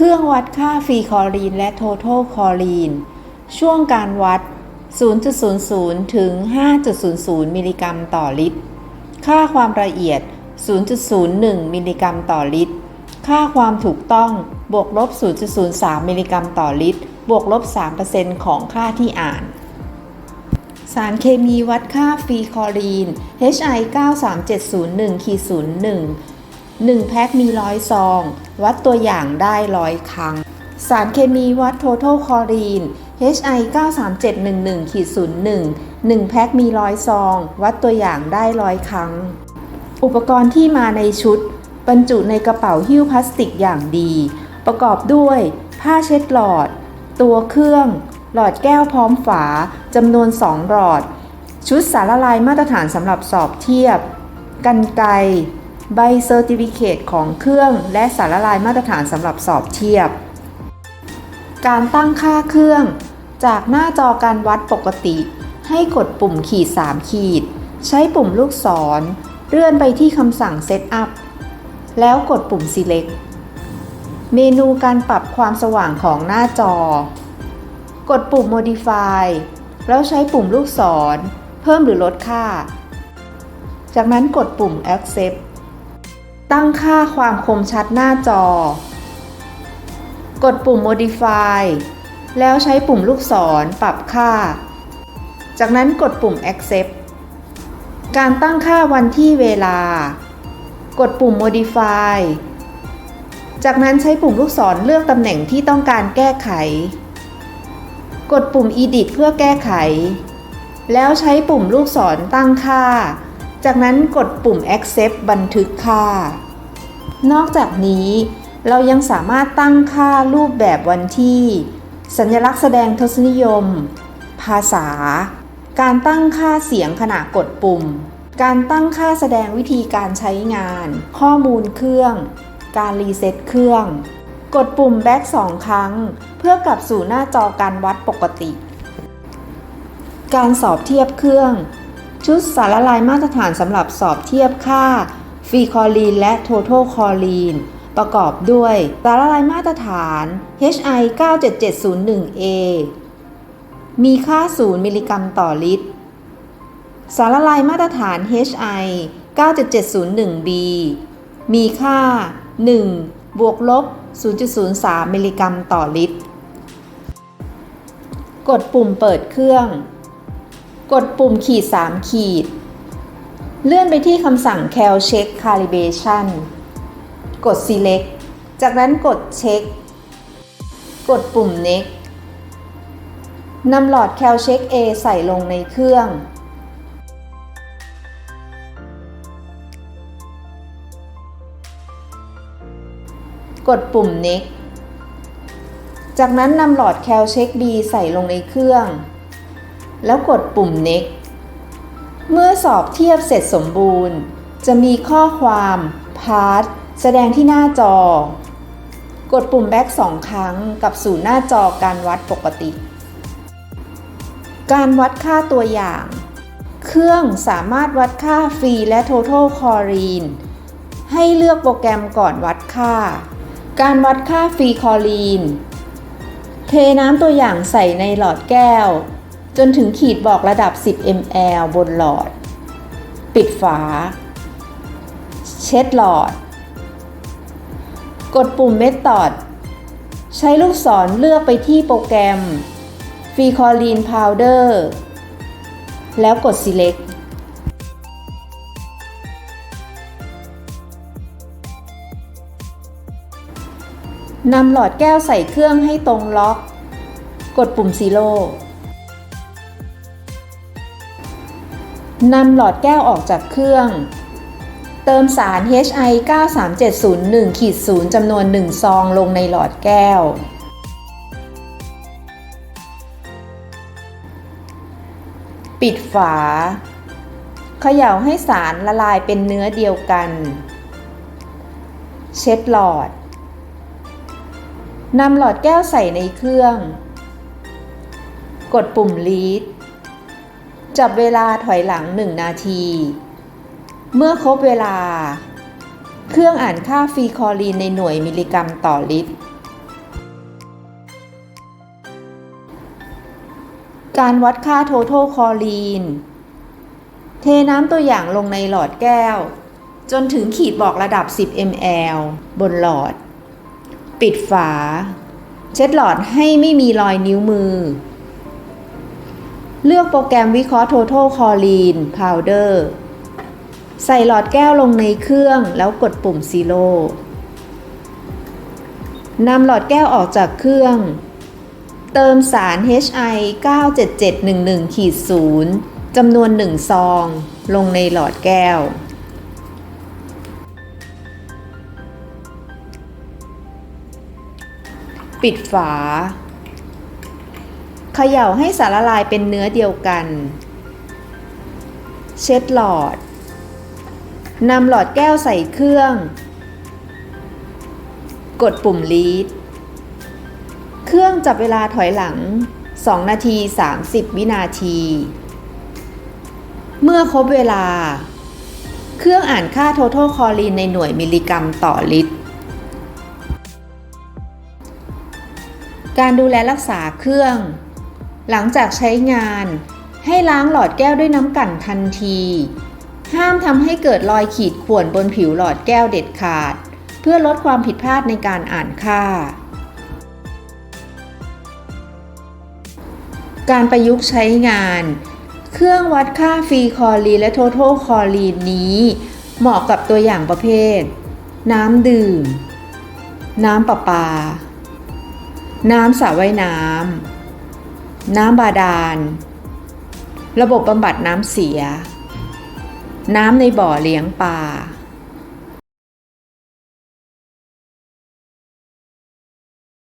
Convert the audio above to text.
เครื่องวัดค่าฟรีคลอรีนและ total คลอรีน ช่วงการวัด 0.00 ถึง 5.00 มิลลิกรัมต่อลิตร ค่าความละเอียด 0.01 มิลลิกรัมต่อลิตร ค่าความถูกต้องบวกลบ 0.03 มิลลิกรัมต่อลิตร บวกลบ 3%ของค่าที่อ่าน สารเคมีวัดค่าฟรีคลอรีน HI 93701-01 1 แพ็คมีร้อยซอง วัดตัวอย่างได้ร้อยครั้ง สารเคมีวัด total คลอรีน HI 93711ขีด01 1 แพ็คมีร้อยซอง วัดตัวอย่างได้ร้อยครั้ง อุปกรณ์ที่มาในชุด บรรจุในกระเป๋าหิ้วพลาสติกอย่างดี ประกอบด้วย ผ้าเช็ดหลอด ตัวเครื่อง หลอดแก้วพร้อมฝาจำนวน 2 หลอด ชุดสารละลายมาตรฐานสำหรับสอบเทียบ กันไกร ใบเซอร์ติฟิเคตของเครื่องและสารละลายมาตรฐานสำหรับสอบเทียบ การตั้งค่าเครื่อง จากหน้าจอการวัดปกติ ให้กดปุ่มขีด 3 ขีด ใช้ปุ่มลูกศร เลื่อนไปที่คำสั่ง Setup แล้วกดปุ่ม Select เมนูการปรับความสว่างของหน้าจอ กดปุ่ม Modify แล้วใช้ปุ่มลูกศร เพิ่มหรือลดค่า จากนั้นกดปุ่ม Accept ตั้งค่าความคมชัดหน้าจอ กดปุ่ม Modify แล้วใช้ปุ่มลูกศรปรับค่า จากนั้นกดปุ่ม Accept การตั้งค่าวันที่เวลา กดปุ่ม Modify จากนั้นใช้ปุ่มลูกศรเลือกตำแหน่งที่ต้องการแก้ไข กดปุ่ม Edit เพื่อแก้ไข แล้วใช้ปุ่มลูกศรตั้งค่า จากนั้นกดปุ่ม Accept บันทึกค่า นอกจากนี้เรายังสามารถตั้งค่ารูปแบบวันที่ สัญลักษณ์แสดงทศนิยม ภาษา การตั้งค่าเสียงขณะกดปุ่ม การตั้งค่าแสดงวิธีการใช้งาน ข้อมูลเครื่อง การรีเซ็ตเครื่อง กดปุ่ม Back 2 ครั้ง เพื่อกลับสู่หน้าจอการวัดปกติ การสอบเทียบเครื่อง ชุดสารละลายมาตรฐานสำหรับสอบเทียบค่าฟีคลอรีนและ total คลอรีนประกอบด้วยสารละลายมาตรฐาน HI 97701A มีค่า 0 มิลลิกรัมต่อลิตร สารละลายมาตรฐาน HI 97701B มีค่า 1 บวกลบ 0.03 มิลลิกรัมต่อลิตร กดปุ่มเปิดเครื่อง กดปุ่มขีด 3 ขีด เลื่อนไปที่คำสั่ง Cal Check Calibration กด Select จากนั้นกด Check กดปุ่ม Next นำหลอด Cal Check A ใส่ลงในเครื่อง กดปุ่ม Next จากนั้นนำหลอด Cal Check B ใส่ลงในเครื่อง แล้วกดปุ่ม Next เมื่อสอบเทียบเสร็จสมบูรณ์ จะมีข้อความ Part แสดงที่หน้าจอ กดปุ่ม Back 2ครั้งกับสู่หน้าจอการวัดปกติ การวัดค่าตัวอย่าง เครื่องสามารถวัดค่าฟรีและ total คลอรีนให้เลือกโปรแกรมก่อนวัดค่า การวัดค่าฟรีคลอรีน เทน้ำตัวอย่างใส่ในหลอดแก้ว จนถึงขีดบอกระดับ 10 ml บนหลอด ปิดฝา เช็ดหลอด กดปุ่ม Method ใช้ลูกศรเลือกไปที่โปรแกรม f r e e c o l i n Powder แล้วกด Select นำหลอดแก้วใส่เครื่องให้ตรงล็อก กดปุ่ม Zero นำหลอดแก้วออกจากเครื่อง เติมสาร HI 93701ขีด0จำนวน 1 ซองลงในหลอดแก้ว ปิดฝา เขย่าให้สารละลายเป็นเนื้อเดียวกัน เช็ดหลอดนำหลอดแก้วใส่ในเครื่อง กดปุ่ม Lead จับเวลาถอยหลังหนึ่งนาที เมื่อครบเวลา เครื่องอ่านค่าฟีคอลีนในหน่วยมิลลิกรัมต่อลิตร การวัดค่า total คอลีน เทน้ำตัวอย่างลงในหลอดแก้ว จนถึงขีดบอกระดับ 10 ml บนหลอด ปิดฝา เช็ดหลอดให้ไม่มีรอยนิ้วมือ เลือกโปรแกรมวิเคราะห์ Total Choline Powder ใส่หลอดแก้วลงในเครื่องแล้วกดปุ่ม Zero นำหลอดแก้วออกจากเครื่อง เติมสาร HI 97711ขีด0จำนวน 1 ซอง ลงในหลอดแก้ว ปิดฝา ขย่าให้สารละลายเป็นเนื้อเดียวกัน เช็ดหลอดนำหลอดแก้วใส่เครื่อง กดปุ่มลีด เครื่องจับเวลาถอยหลัง 2 นาที 30 วินาที เมื่อครบเวลา เครื่องอ่านค่า total c o l i n ในหน่วยมิลลิกรัมต่อลิตร การดูแลรักษาเครื่อง หลังจากใช้งาน ให้ล้างหลอดแก้วด้วยน้ำกั่นทันที ห้ามทำให้เกิดรอยขีดข่วนบนผิวหลอดแก้วเด็ดขาด เพื่อลดความผิดพลาดในการอ่านค่า การประยุกต์ใช้งาน เครื่องวัดค่าฟรีคอลีนและโท t a l คอลีนนี้ เหมาะกับตัวอย่างประเภท น้ำดื่ม น้ำประปา น้ำสระว่ายน้ำ น้ำบาดาล ระบบบำบัดน้ำเสีย น้ำในบ่อเลี้ยงปลา